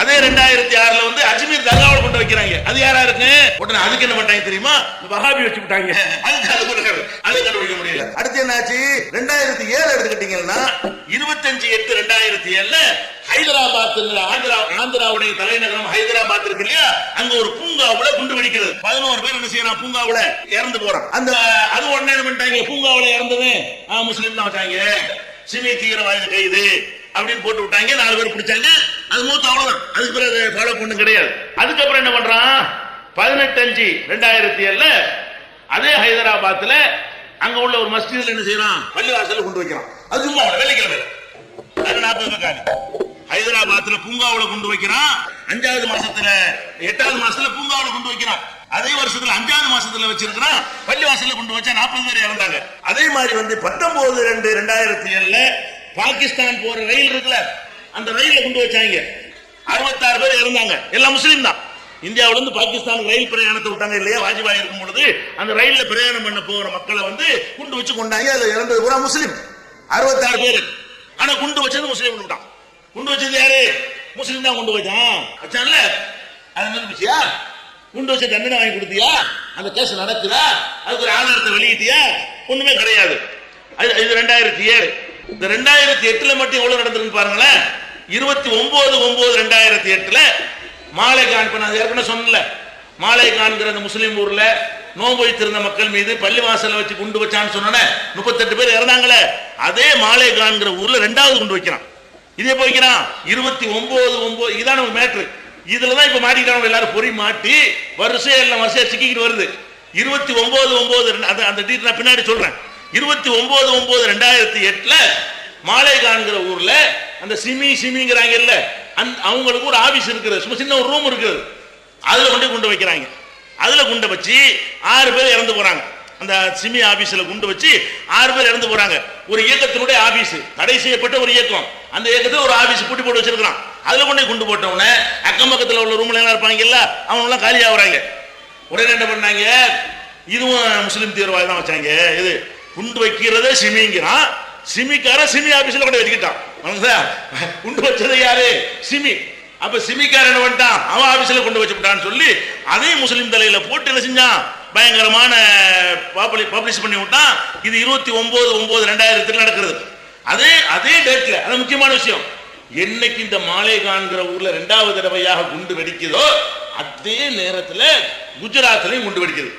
அதே ரெண்டாயிரத்தி ஆறுல வந்து அஜ்மீர் தர்காவில் கொண்டு வைக்கிறாங்க. அது யாரா இருக்கு உடனே அதுக்கு என்ன பண்ணாங்க தெரியுமா? வஹாபி வச்சு விட்டாங்க. அது கண்டுபிடிக்க முடியல. அடுத்து என்னாச்சு? ரெண்டாயிரத்தி ஏழு எடுத்துக்கிட்டீங்கன்னா இருபத்தஞ்சு எட்டு ரெண்டாயிரத்தி ஏழுல ஹைதராபாத் ஆந்திரா ஆந்திராவுடைய தலைநகரம் ஹைதராபாத் இருக்கு இல்லையா? அங்க ஒரு பூங்காவுல குண்டு வெடிக்கிறது. பதினோரு பேர் என்ன செய்யறான்? பூங்காவுல இறந்து போறான். அந்த அது உடனே என்ன பண்ணிட்டாங்க? பூங்காவுல இறந்தது முஸ்லீம் தான் வச்சாங்க. சிமி தீவிரவாத கைது அப்படின்னு போட்டு விட்டாங்க. நாலு பேர் பிடிச்சாங்க. அது மூத்த அவ்வளவுதான். அதுக்கு பிறகு ஃபாலோ பண்ணும் கிடையாது. அதுக்கப்புறம் என்ன பண்றான்? பதினெட்டு அஞ்சு ரெண்டாயிரத்தி ஏழுல அதே ஹைதராபாத்ல அங்க உள்ள ஒரு மஸ்ஜித்ல என்ன செய்யறான்? பள்ளிவாசல்ல கொண்டு வைக்கிறான். அது சும்மா வெள்ளிக்கிழமை அது நாற்பது பக்காலி ஹைதராபாத்ல பூங்காவில கொண்டு வைக்கிறான். அஞ்சாவது மாசத்துல எட்டாவது மாசத்துல பூங்காவில கொண்டு வைக்கிறான். அதே வருஷத்துல அஞ்சாவது மாசத்துல வச்சிருக்கிறான். பள்ளிவாசல்ல கொண்டு வச்சா நாற்பது பேர் இறந்தாங்க. அதே மாதிரி வந்து பத்தொன்பது ரெண்டு ரெண்டாயிரத்தி ஏழுல பாகிஸ்தான் போற ரயில் இருக்குல்ல அந்த ரயில கொண்டு வச்சாங்க. அறுபத்தாறு பேர் இறந்தாங்க. எல்லாம் முஸ்லீம் தான். இந்தியாவில இருந்து பாகிஸ்தான் ரயில் பிரயாணத்தை விட்டாங்க இல்லையா? வாஜ்பாய் இருக்கும் பொழுது அந்த ரயில்ல பிரயாணம் பண்ண போற மக்களை வந்து குண்டு வச்சு கொண்டாங்க. அதுல இறந்தது பூரா முஸ்லீம். அறுபத்தாறு பேர். ஆனா குண்டு வச்சது முஸ்லீம் விட்டான் குண்டு வச்சது யாரு? முஸ்லீம் தான் கொண்டு வச்சான் வச்சான்ல? அது நிரூபிச்சியா குண்டு வச்ச தண்டனை வாங்கி கொடுத்தியா? அந்த கேஸ் நடக்குதா? அதுக்கு ஒரு ஆதாரத்தை வெளியிட்டியா? ஒண்ணுமே கிடையாது. அது- இது ரெண்டாயிரத்தி ஏழு. இந்த ரெண்டாயிரத்தி எட்டுல மட்டும் எவ்வளவு நடந்திருக்கு பாருங்களேன். இருபத்தி ஒன்பது ஒன்பது ரெண்டாயிரத்தி எட்டுல மாலைகான் இப்ப நான் ஏற்கனவே சொன்னல மாலைகான்கிற அந்த முஸ்லீம் ஊர்ல நோன்பு வைத்திருந்த மக்கள் மீது பள்ளிவாசல்ல வச்சு குண்டு வச்சான்னு சொன்னோன்னே முப்பத்தெட்டு பேர் இறந்தாங்களே அதே மாலைகான்கிற ஊர்ல ரெண்டாவது குண்டு வைக்கிறான். இதே போய்க்கிறான் இருபத்தி ஒன்பது ஒன்பது இதான் நமக்கு மேட்ரு இதுலதான் இப்ப மாட்டிக்கிறாங்க எல்லாரும் பொறி மாட்டி வருஷம் எல்லாம் வருஷம் சிக்கிக்கிட்டு வருது. இருபத்தி ஒன்பது ஒன்பது அந்த அந்த டீட் நான் பின்னாடி சொல்றேன். இருபத்தி ஒன்பது ஒன்பது ரெண்டாயிரத்தி எட்டுல மாலைகான்கிற ஊர்ல அந்த சிமி சிமிங்கிறாங்க இல்ல. அவங்களுக்கு ஒரு ஆபீஸ் இருக்குது. சும்மா சின்ன ஒரு ரூம் இருக்குது. அதுல கொண்டு குண்டு வைக்கிறாங்க. அதுல குண்டை வச்சு ஆறு பேர் இறந்து போறாங்க. அந்த சிமி ஆபீஸ்ல குண்டு வச்சு ஆறு பேர் இறந்து போறாங்க. ஒரு இயக்கத்தினுடைய ஆபீஸ் தடை செய்யப்பட்ட ஒரு இயக்கம். அந்த இயக்கத்தில் ஒரு ஆபீஸ் பூட்டி போட்டு வச்சிருக்கிறான். அதுல கொண்டு குண்டு போட்டவன அக்கம் பக்கத்தில் உள்ள ரூம்ல எல்லாம் இருப்பாங்கல்ல அவங்க எல்லாம் காலி ஆகுறாங்க. உடனே என்ன பண்ணாங்க? இதுவும் முஸ்லீம் தீவிரவாதி தான் வச்சாங்க. இது குண்டு வைக்கிறதே சிமிங்கிறான். சிமிக்கார சிமி ஆபீஸ்ல கொண்டு வச்சுக்கிட்டான். உண்டு குண்டு வச்சது யாரு? சிமி. அப்ப சிமிக்கார என்ன பண்ணிட்டான்? அவன் ஆபீஸ்ல கொண்டு வச்சுட்டான்னு சொல்லி அதையும் முஸ்லீம் தலையில போட்டு என்ன செஞ்சான்? பயங்கரமான பப்ளிஷ் பண்ணி விட்டான். இது இருபத்தி ஒன்பது ஒன்பது ரெண்டாயிரத்துல நடக்கிறது. அதே அதே டேட்ல அது முக்கியமான விஷயம். என்னைக்கு இந்த மாலேகான்கிற ஊர்ல ரெண்டாவது தடவையாக குண்டு வெடிக்குதோ அதே நேரத்துல குஜராத்லயும் குண்டு வெடிக்குது.